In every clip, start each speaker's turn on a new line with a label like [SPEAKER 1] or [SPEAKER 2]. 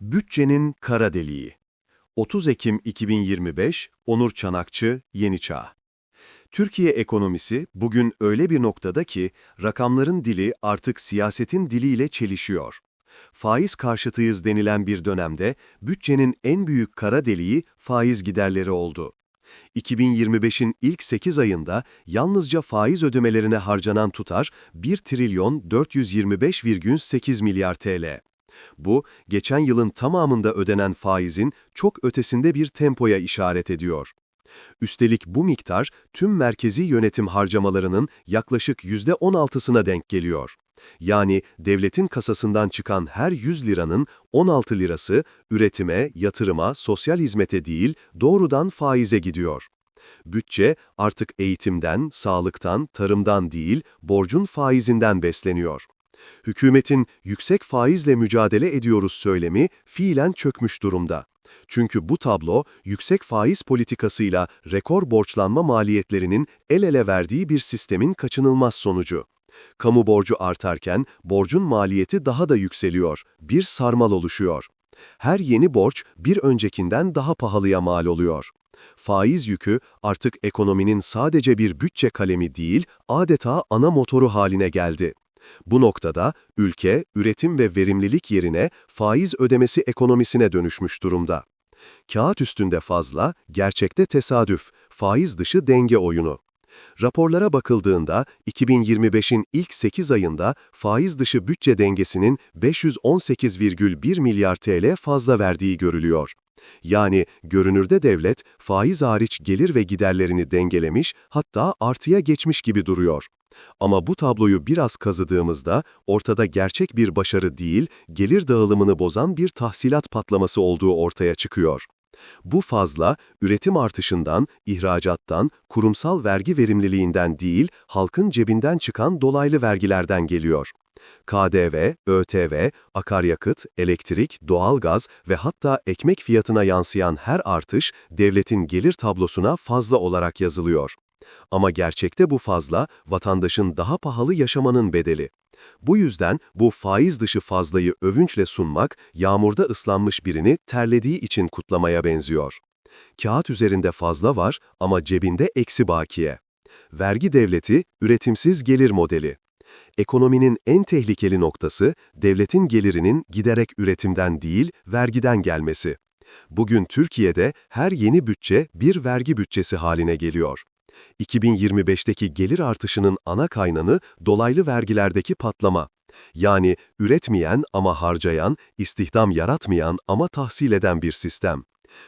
[SPEAKER 1] Bütçenin kara deliği. 30 Ekim 2025, Onur Çanakçı, Yeni Çağ. Türkiye ekonomisi bugün öyle bir noktada ki rakamların dili artık siyasetin diliyle çelişiyor. Faiz karşıtıyız denilen bir dönemde bütçenin en büyük kara deliği faiz giderleri oldu. 2025'in ilk 8 ayında yalnızca faiz ödemelerine harcanan tutar 1 trilyon 425,8 milyar TL. Bu, geçen yılın tamamında ödenen faizin çok ötesinde bir tempoya işaret ediyor. Üstelik bu miktar tüm merkezi yönetim harcamalarının yaklaşık %16'sına denk geliyor. Yani devletin kasasından çıkan her 100 liranın 16 lirası üretime, yatırıma, sosyal hizmete değil doğrudan faize gidiyor. Bütçe artık eğitimden, sağlıktan, tarımdan değil borcun faizinden besleniyor. Hükümetin yüksek faizle mücadele ediyoruz söylemi fiilen çökmüş durumda. Çünkü bu tablo yüksek faiz politikasıyla rekor borçlanma maliyetlerinin el ele verdiği bir sistemin kaçınılmaz sonucu. Kamu borcu artarken borcun maliyeti daha da yükseliyor, bir sarmal oluşuyor. Her yeni borç bir öncekinden daha pahalıya mal oluyor. Faiz yükü artık ekonominin sadece bir bütçe kalemi değil, adeta ana motoru haline geldi. Bu noktada ülke, üretim ve verimlilik yerine faiz ödemesi ekonomisine dönüşmüş durumda. Kağıt üstünde fazla, gerçekte tesadüf, faiz dışı denge oyunu. Raporlara bakıldığında 2025'in ilk 8 ayında faiz dışı bütçe dengesinin 518,1 milyar TL fazla verdiği görülüyor. Yani görünürde devlet faiz hariç gelir ve giderlerini dengelemiş hatta artıya geçmiş gibi duruyor. Ama bu tabloyu biraz kazıdığımızda ortada gerçek bir başarı değil, gelir dağılımını bozan bir tahsilat patlaması olduğu ortaya çıkıyor. Bu fazla, üretim artışından, ihracattan, kurumsal vergi verimliliğinden değil, halkın cebinden çıkan dolaylı vergilerden geliyor. KDV, ÖTV, akaryakıt, elektrik, doğalgaz ve hatta ekmek fiyatına yansıyan her artış devletin gelir tablosuna fazla olarak yazılıyor. Ama gerçekte bu fazla, vatandaşın daha pahalı yaşamanın bedeli. Bu yüzden bu faiz dışı fazlayı övünçle sunmak, yağmurda ıslanmış birini terlediği için kutlamaya benziyor. Kağıt üzerinde fazla var ama cebinde eksi bakiye. Vergi devleti, üretimsiz gelir modeli. Ekonominin en tehlikeli noktası, devletin gelirinin giderek üretimden değil, vergiden gelmesi. Bugün Türkiye'de her yeni bütçe bir vergi bütçesi haline geliyor. 2025'teki gelir artışının ana kaynağını dolaylı vergilerdeki patlama. Yani üretmeyen ama harcayan, istihdam yaratmayan ama tahsil eden bir sistem.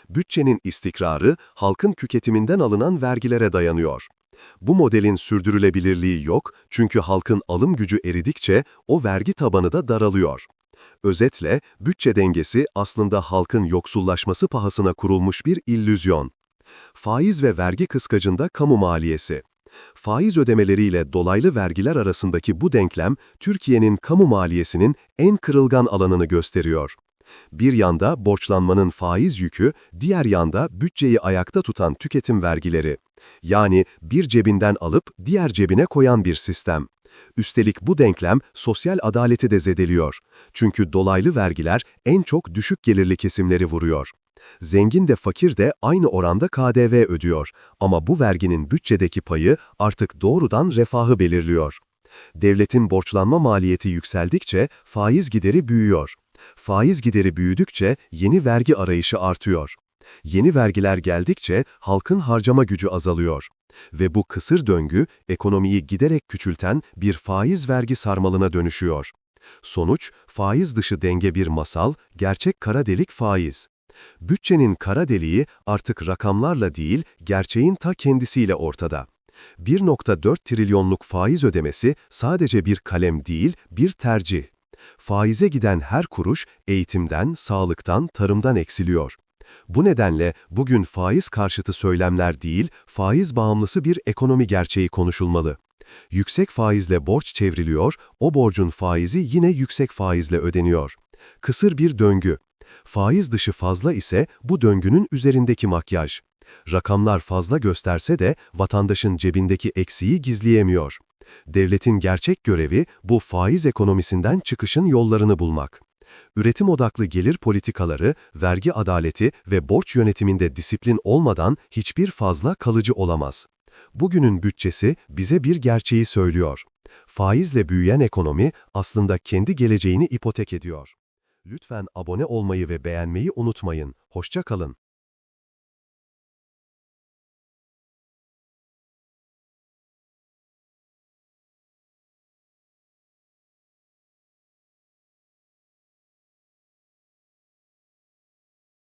[SPEAKER 1] Bütçenin istikrarı halkın tüketiminden alınan vergilere dayanıyor. Bu modelin sürdürülebilirliği yok çünkü halkın alım gücü eridikçe o vergi tabanı da daralıyor. Özetle, bütçe dengesi aslında halkın yoksullaşması pahasına kurulmuş bir illüzyon. Faiz ve vergi kıskacında kamu maliyesi. Faiz ödemeleriyle dolaylı vergiler arasındaki bu denklem, Türkiye'nin kamu maliyesinin en kırılgan alanını gösteriyor. Bir yanda borçlanmanın faiz yükü, diğer yanda bütçeyi ayakta tutan tüketim vergileri. Yani bir cebinden alıp diğer cebine koyan bir sistem. Üstelik bu denklem sosyal adaleti de zedeliyor. Çünkü dolaylı vergiler en çok düşük gelirli kesimleri vuruyor. Zengin de fakir de aynı oranda KDV ödüyor ama bu verginin bütçedeki payı artık doğrudan refahı belirliyor. Devletin borçlanma maliyeti yükseldikçe faiz gideri büyüyor. Faiz gideri büyüdükçe yeni vergi arayışı artıyor. Yeni vergiler geldikçe halkın harcama gücü azalıyor. Ve bu kısır döngü ekonomiyi giderek küçülten bir faiz vergi sarmalına dönüşüyor. Sonuç, faiz dışı denge bir masal, gerçek kara delik faiz. Bütçenin kara deliği artık rakamlarla değil, gerçeğin ta kendisiyle ortada. 1.4 trilyonluk faiz ödemesi sadece bir kalem değil, bir tercih. Faize giden her kuruş eğitimden, sağlıktan, tarımdan eksiliyor. Bu nedenle bugün faiz karşıtı söylemler değil, faiz bağımlısı bir ekonomi gerçeği konuşulmalı. Yüksek faizle borç çevriliyor, o borcun faizi yine yüksek faizle ödeniyor. Kısır bir döngü. Faiz dışı fazla ise bu döngünün üzerindeki makyaj. Rakamlar fazla gösterse de vatandaşın cebindeki eksiği gizleyemiyor. Devletin gerçek görevi bu faiz ekonomisinden çıkışın yollarını bulmak. Üretim odaklı gelir politikaları, vergi adaleti ve borç yönetiminde disiplin olmadan hiçbir fazla kalıcı olamaz. Bugünün bütçesi bize bir gerçeği söylüyor. Faizle büyüyen ekonomi aslında kendi geleceğini ipotek ediyor. Lütfen abone olmayı ve beğenmeyi unutmayın. Hoşça kalın.